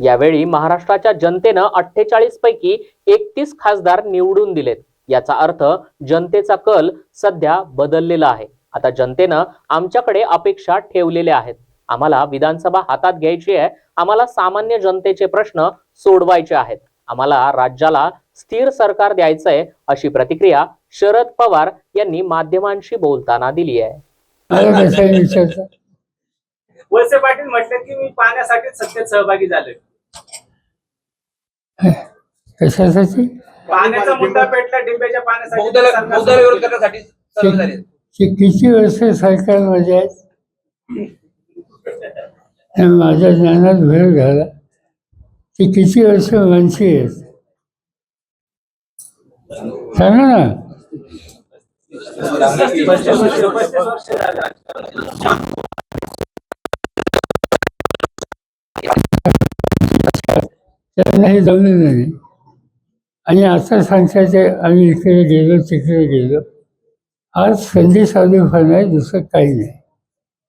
यावेळी महाराष्ट्राच्या जनतेनं अठ्ठेचाळीस पैकी एकतीस खासदार निवडून दिलेत. याचा अर्थ जनतेचा कल सध्या बदललेला आहे. आता जनतेनं आमच्याकडे अपेक्षा ठेवलेल्या आहेत. आम्हाला विधानसभा हातात घ्यायची आहे. आम्हाला सामान्य जनतेचे प्रश्न सोडवायचे आहेत. आम्हाला राज्याला स्थिर सरकार द्यायचंय अशी प्रतिक्रिया शरद पवार यांनी माध्यमांशी बोलताना दिली आहे. वळसे पाटील म्हटलं की मी पाहण्यासाठी सत्तेत सहभागी झालोय. कशासाठी? पाण्याचा मुद्दा पेटला डिंब्याच्या पाण्यासाठी सरकार विरोध करण्यासाठी झाले. किती वर्ष सरकारमध्ये आहेत आणि माझ्या ज्ञानात भर झाला की किती वर्ष माणसी आहेत. सांगा ना. पस्तीस वर्ष पस्तीस वर्ष झालं. त्यांना हे जमलं नाही आणि आता सांगतायचे आम्ही इकडे गेलो तिकडे गेलो. आज संधी साधू आहे दुसरं काही नाही.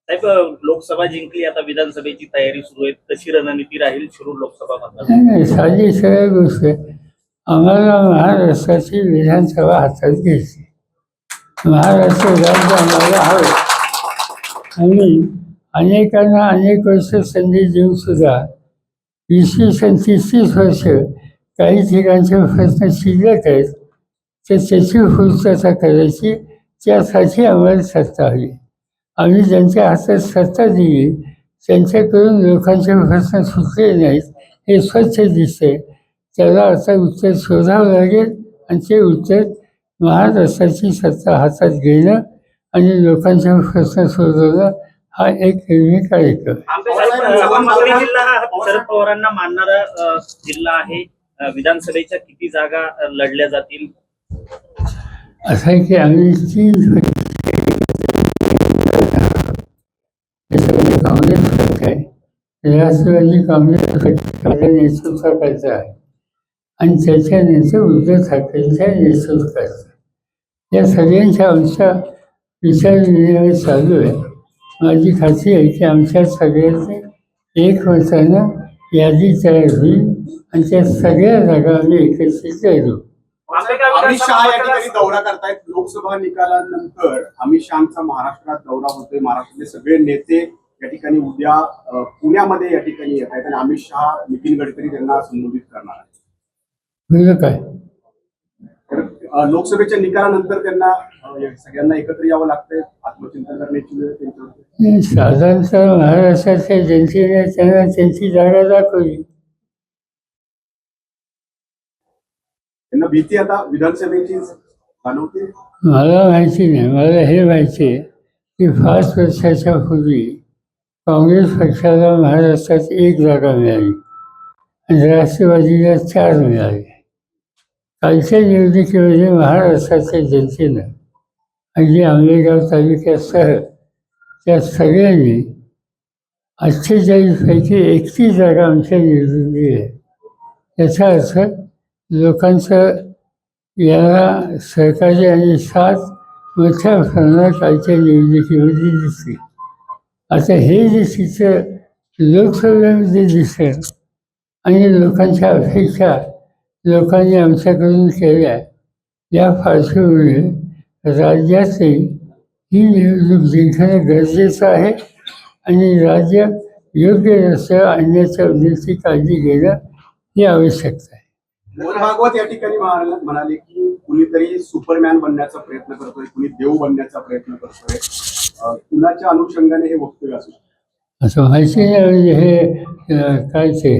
साहेब लोकसभा जिंकली आता विधानसभेची तयारी सुरू आहे. कशी रणनीती राहील शिरूर लोकसभा मतदार नाही नाही साधी सरळ गोष्ट आहे. आम्हाला महाराष्ट्राची विधानसभा हातात घ्यायची महाराष्ट्र राज्य आम्हाला हवं आणि अनेकांना अनेक वर्ष संधी देऊन सुद्धा वीस सन आणि तीस तीस वर्ष काही ठिकाणचे प्रश्न शिल्लक आहेत तर त्याची पूर्तता करायची त्यासाठी आम्हाला सत्ता हवी. आम्ही ज्यांच्या हातात सत्ता दिली त्यांच्याकडून लोकांचे प्रश्न सुटले नाहीत हे स्वच्छ दिसते. त्याला आता उत्तर शोधावं लागेल आणि ते उत्तर महाराष्ट्राची सत्ता हातात घेणं आणि लोकांचे प्रश्न सोडवणं हा एक निर्मी कार्यक्रम. जिल्हा हा शरद पवारांना मानणारा जिल्हा आहे. विधानसभेच्या किती जागा लढल्या जातील? असं आहे की आम्ही काँग्रेस पक्ष आहे राष्ट्रवादी काँग्रेस पक्षाच्या नेतृत्वाखालचा आहे. आणि त्याच्या नेते उद्धव ठाकरेंच्या नेतृत्वाचा या सगळ्यांच्या आमचा विचारविनिमय चालू आहे. माझी खात्री आहे की आमच्या सगळ्यांचे. एक मतानं यादी तयार होईल आणि त्या सगळ्या जागा आम्ही एकत्रित आंबेगाव अमित शहा या ठिकाणी विधानसभा दौरा करतायत. लोकसभा निकालानंतर अमित शहाचा महाराष्ट्रात दौरा होतोय. महाराष्ट्रातले सगळे नेते या ठिकाणी उद्या पुण्यामध्ये या ठिकाणी येत आहेत आणि अमित शहा नितीन गडकरी त्यांना संबोधित करणार आहेत. म्हणजे काय. लोकसभेच्या निकालानंतर त्यांना सगळ्यांना एकत्र यावं लागतंय. आत्मचिंतन करण्याची वेळ त्यांच्यावर साधारणतः महाराष्ट्राच्या जनतेने त्यांना त्यांची जागा दाखवली. त्यांना भीती आता विधानसभेची जाणवते? मला माहिती नाही. मला हे माहिती आहे की पाच वर्षाच्या पूर्वी काँग्रेस पक्षाला महाराष्ट्रात एक जागा मिळाली आणि राष्ट्रवादीला चार मिळाले. कालच्या निवडणुकीमध्ये महाराष्ट्राच्या जनतेनं. जे आंबेगाव तालुक्यासह त्या सगळ्यांनी अठ्ठेचाळीसपैकी एकतीस जागा आमच्या निवडून दिल्या. याचा अर्थ लोकांचं याला सहकार्य आणि साथ मोठ्या प्रमाणात कालच्या निवडणुकीमध्ये दिसली. आता हे जे चित्र लोकसभेमध्ये दिसेल आणि लोकांच्या अपेक्षा लोकांनी आमच्याकडून केल्या. या पार्श्वभूमीवर राज्याचे ही निवडणूक जिंकणं गरजेचं आहे आणि राज्य योग्य रस्त्यावर आणण्याच्या उद्देशाची काळजी घेणं ही आवश्यकता आहे. भागवत या ठिकाणी म्हणाले की कुणीतरी सुपरमॅन बनण्याचा प्रयत्न करतोय कुणी देव बनण्याचा प्रयत्न करतोय. कुणाच्या अनुषंगाने हे वक्तव्य असू? असं माहिती नाही हे काय ते?